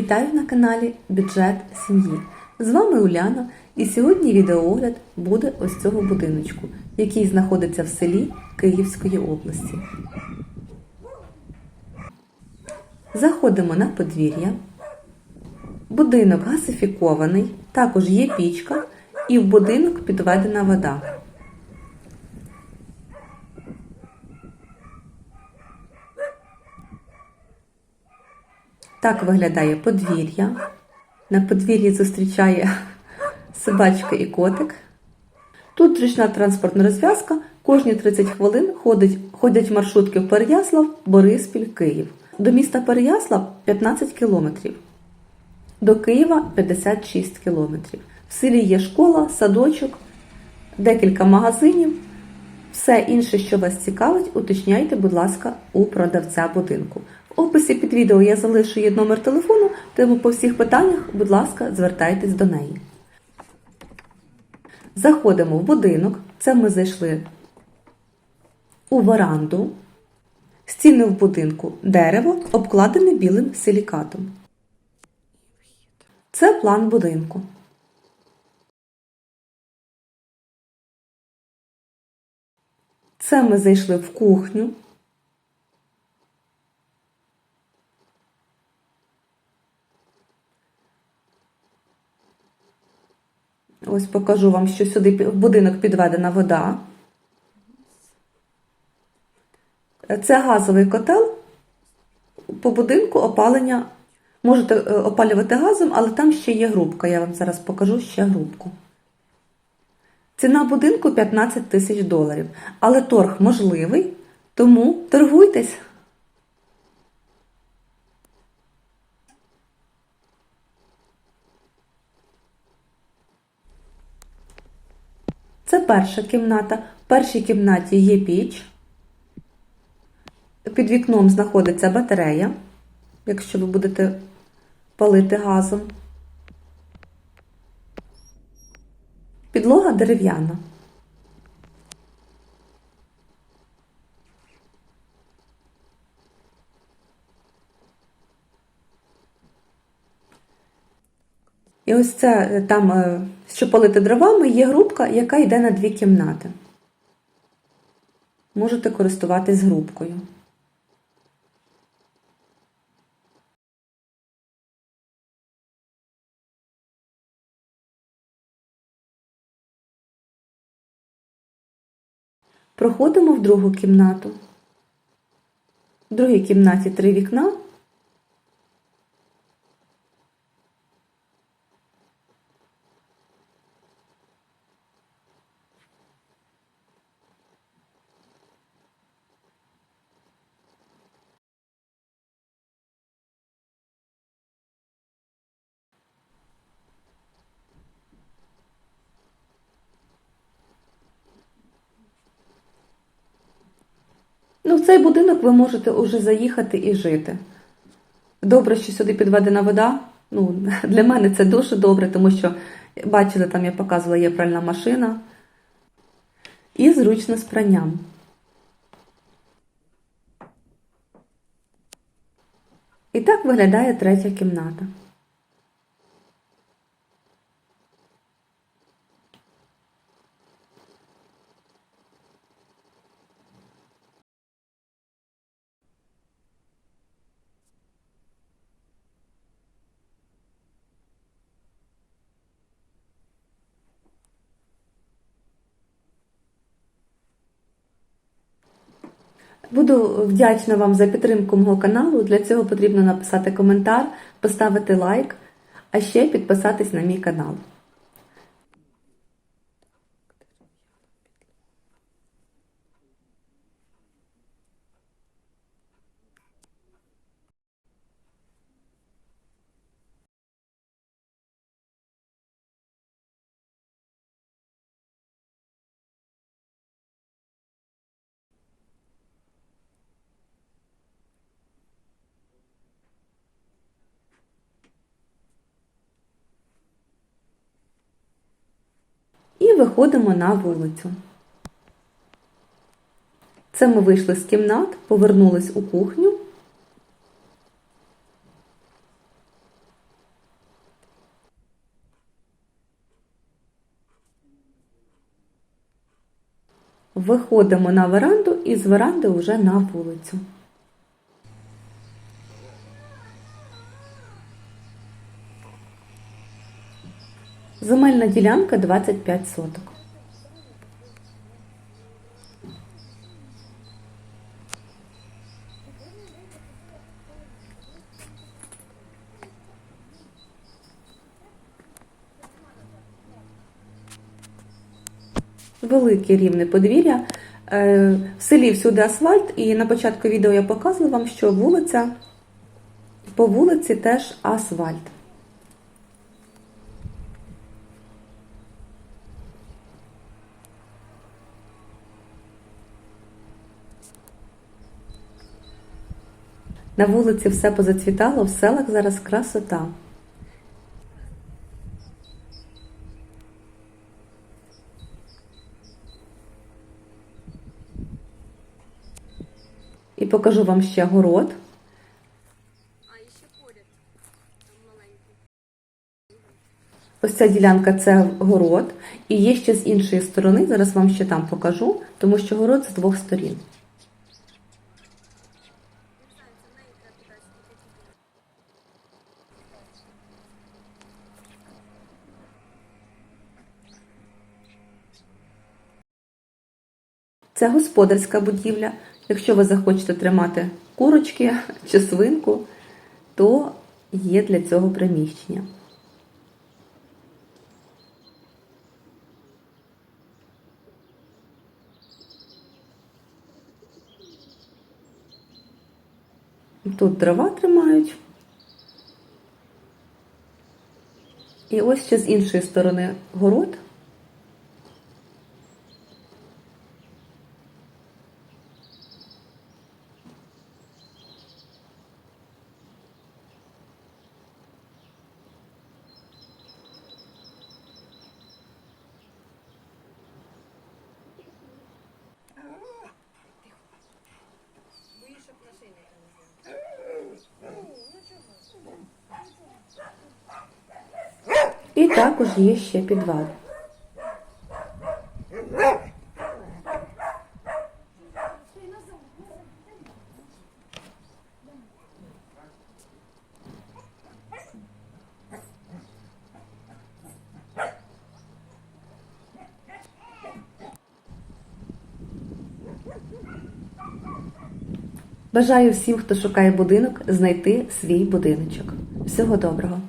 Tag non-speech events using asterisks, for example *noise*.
Вітаю на каналі Бюджет сім'ї. З вами Уляна, і сьогодні відеоогляд буде ось цього будиночку, який знаходиться в селі Київської області. Заходимо на подвір'я. Будинок газифікований, також є пічка, і в будинок підведена вода. Так виглядає подвір'я. На подвір'ї зустрічає собачка і котик. Тут зручна транспортна розв'язка. Кожні 30 хвилин ходить, ходять маршрутки в Переяслав, Бориспіль, Київ. До міста Переяслав 15 кілометрів. До Києва 56 кілометрів. В селі є школа, садочок, декілька магазинів. Все інше, що вас цікавить, уточняйте, будь ласка, у продавця будинку. В описі під відео я залишу її номер телефону, тому по всіх питаннях, будь ласка, звертайтесь до неї. Заходимо в будинок. Це ми зайшли у веранду. Стіни в будинку дерево, обкладене білим силікатом. Це план будинку. Це ми зайшли в кухню. Ось покажу вам, що сюди в будинок підведена вода. Це газовий котел. По будинку опалення можете е, опалювати газом, але там ще є грубка. Я вам зараз покажу ще грубку. Ціна будинку 15 тисяч доларів. Але торг можливий, тому торгуйтесь. Це перша кімната. В першій кімнаті є піч. Під вікном знаходиться батарея, якщо ви будете палити газом. Підлога дерев'яна. І ось це там, е, що палити дровами, є грубка, яка йде на дві кімнати. Можете користуватись грубкою. Проходимо в другу кімнату. В другій кімнаті три вікна. Ну, в цей будинок ви можете уже заїхати і жити. Добре, що сюди підведена вода. Ну, *laughs* для мене це дуже добре, тому що, бачили, там я показувала, є пральна машина. І зручно з пранням. І так виглядає третя кімната. Буду вдячна вам за підтримку мого каналу. Для цього потрібно написати коментар, поставити лайк, а ще підписатись на мій канал. виходимо на вулицю. Це ми вийшли з кімнат, повернулись у кухню. Виходимо на веранду і з веранди вже на вулицю. Земельна ділянка 25 соток. Велике рівне подвір'я. Е, В селі всюди асфальт, і на початку відео я показувала вам, що вулиця по вулиці теж асфальт. На вулиці все позацвітало, в селах зараз красота. І покажу вам ще город. Ось ця ділянка це город, і є ще з іншої сторони. Зараз вам ще там покажу, тому що город з двох сторін. Не знаю, це в неї треба питати, скільки тут. Це господарська будівля. Якщо ви захочете тримати курочки *laughs* чи свинку, то є для цього приміщення. Тут дрова тримають. І ось ще з іншої сторони город. Також є ще підвал. Бажаю всім, хто шукає будинок, знайти свій будиночок. Всього доброго!